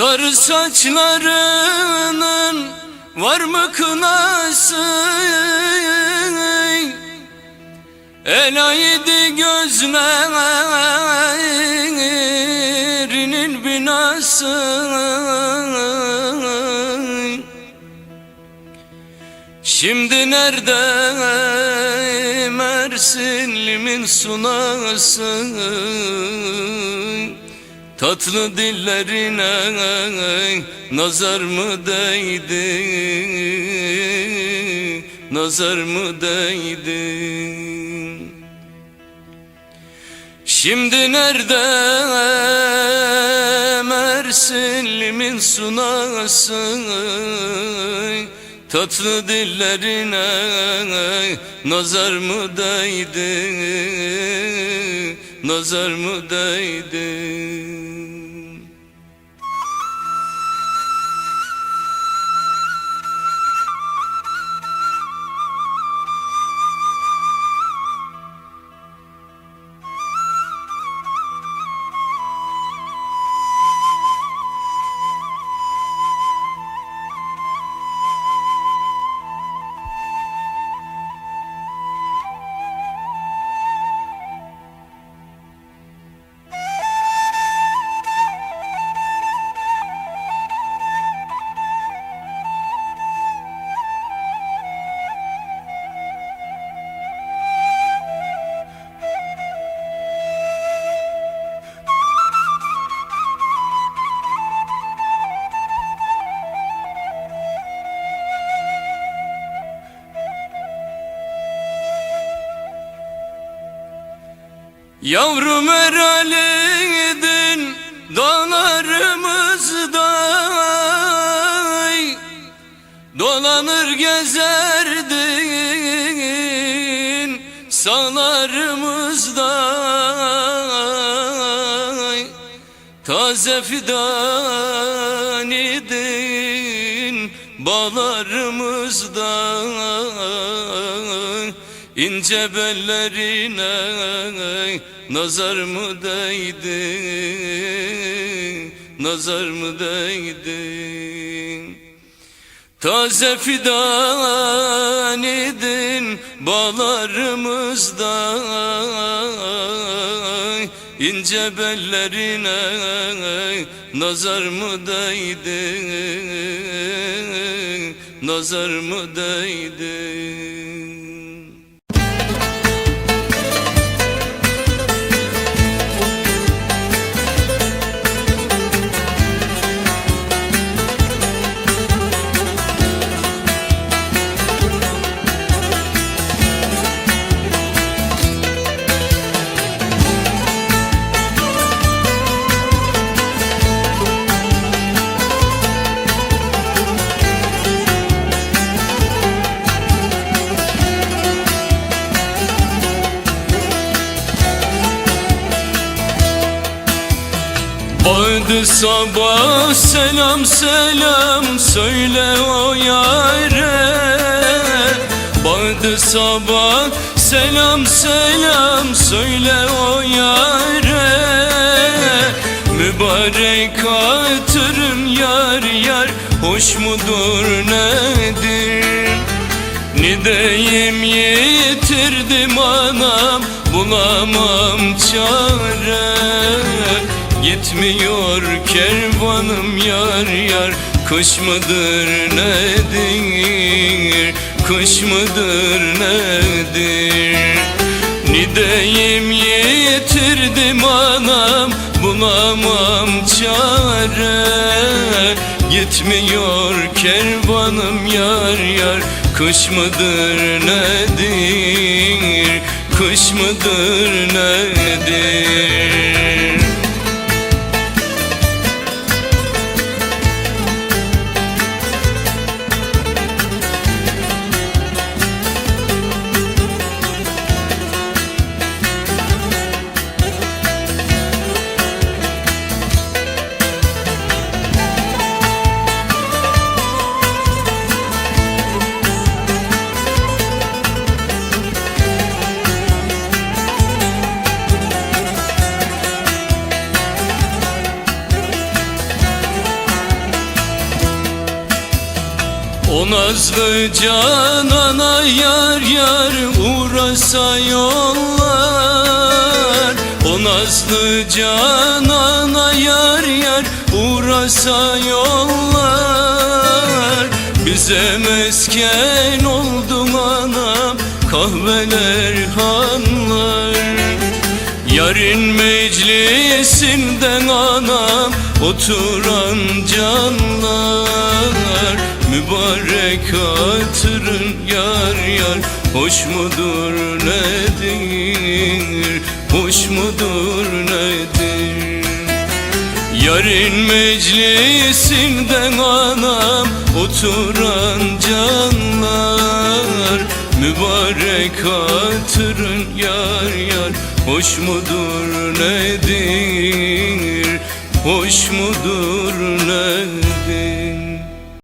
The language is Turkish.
Sarı saçlarının var mı kınası? Elaydı gözlerinin binası. Şimdi nerede Mersinlimin sunası Tatlı dillerine nazar mı değdi? Nazar mı değdi? Şimdi nerede Mersinlimin sunası? Tatlı dillerine nazar mı değdi Nazar mı değdi Yavrum Erali'din dağlarımızda Dolanır gezerdin sağlarımızda Taze fidan idin bağlarımızda İnce bellerine nazar mı değdi? Nazar mı değdi? Taze fidan idin bağlarımızda. İnce bellerine nazar mı değdi? Nazar mı değdi Bağdı sabah selam selam söyle o yare. Bağdı sabah selam selam söyle o yare. Mübarek hatırım yar yar hoş mudur nedir? Nideyim yitirdim anam bulamam çare Gitmiyor kervanım yar yar. Kış mıdır nedir? Kış mıdır nedir? Nideyim yitirdim anam Bulamam çare. Gitmiyor kervanım yar yar. Kış mıdır nedir? Kış mıdır nedir nazlı canana yar yar uğrasa yollar. O nazlı canana yar yar uğrasa yollar. Bize mesken oldun anam kahveler hanlar. Yarın meclisinden anam oturan canlar Mübarek hatırın yar yar hoş mudur nedir Hoş mudur nedir? Yarın meclisinden anam oturan canlar. Mübarek hatırın yar yar hoş mudur nedir Hoş mudur nedir